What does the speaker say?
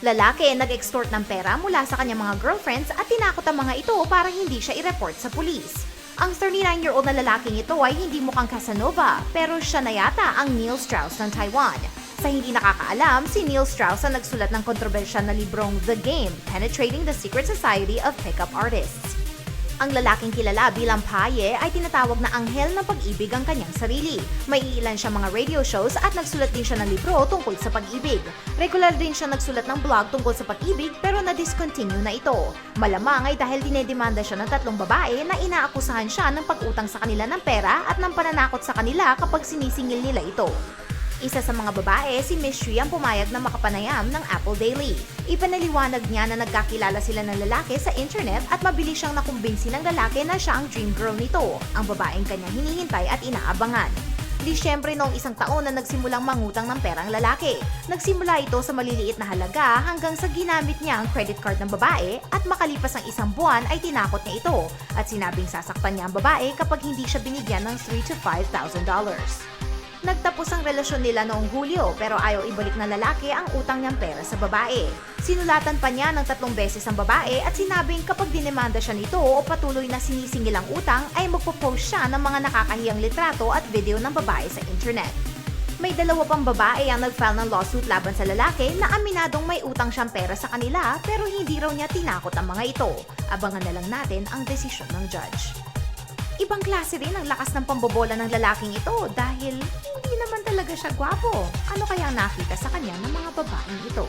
Lalaki nag-extort ng pera mula sa kanyang mga girlfriends at tinakot ang mga ito para hindi siya i-report sa pulis. Ang 39-year-old na lalaking ito ay hindi mukhang Casanova, pero siya na yata ang Neil Strauss ng Taiwan. Sa hindi nakakaalam, si Neil Strauss ang nagsulat ng kontrobersyal na librong The Game, Penetrating the Secret Society of Pickup Artists. Ang lalaking kilala bilang Paye ay tinatawag na anghel ng pag-ibig ang kanyang sarili. May ilan siya mga radio shows at nagsulat din siya ng libro tungkol sa pag-ibig. Regular din siya nagsulat ng blog tungkol sa pag-ibig pero na-discontinue na ito. Malamang ay dahil dinedemanda siya ng tatlong babae na inaakusahan siya ng pag-utang sa kanila ng pera at ng pananakot sa kanila kapag sinisingil nila ito. Isa sa mga babae, si Miss Shui ang pumayag na makapanayam ng Apple Daily. Ipinaliwanag niya na nagkakilala sila ng lalaki sa internet at mabilis siyang nakumbinsi ng lalaki na siya ang dream girl nito, ang babaeng kanyang hinihintay at inaabangan. Disyembre noong isang taon na nagsimulang mangutang ng perang lalaki. Nagsimula ito sa maliliit na halaga hanggang sa ginamit niya ang credit card ng babae at makalipas ang isang buwan ay tinakot niya ito at sinabing sasaktan niya ang babae kapag hindi siya binigyan ng 3 to $5,000. Nagtapos ang relasyon nila noong Hulyo pero ayaw ibalik ng lalaki ang utang niyang pera sa babae. Sinulatan pa niya ng tatlong beses ang babae at sinabing kapag dinemanda siya nito o patuloy na sinisingil ang utang ay magpo-post siya ng mga nakakahiyang litrato at video ng babae sa internet. May dalawa pang babae ang nag-file ng lawsuit laban sa lalaki na aminadong may utang siyang pera sa kanila pero hindi raw niya tinakot ang mga ito. Abangan na lang natin ang desisyon ng judge. Ibang klase rin ang lakas ng pambobola ng lalaking ito dahil hindi naman talaga siya gwapo. Ano kaya nakita sa kanya ng mga babaeng ito?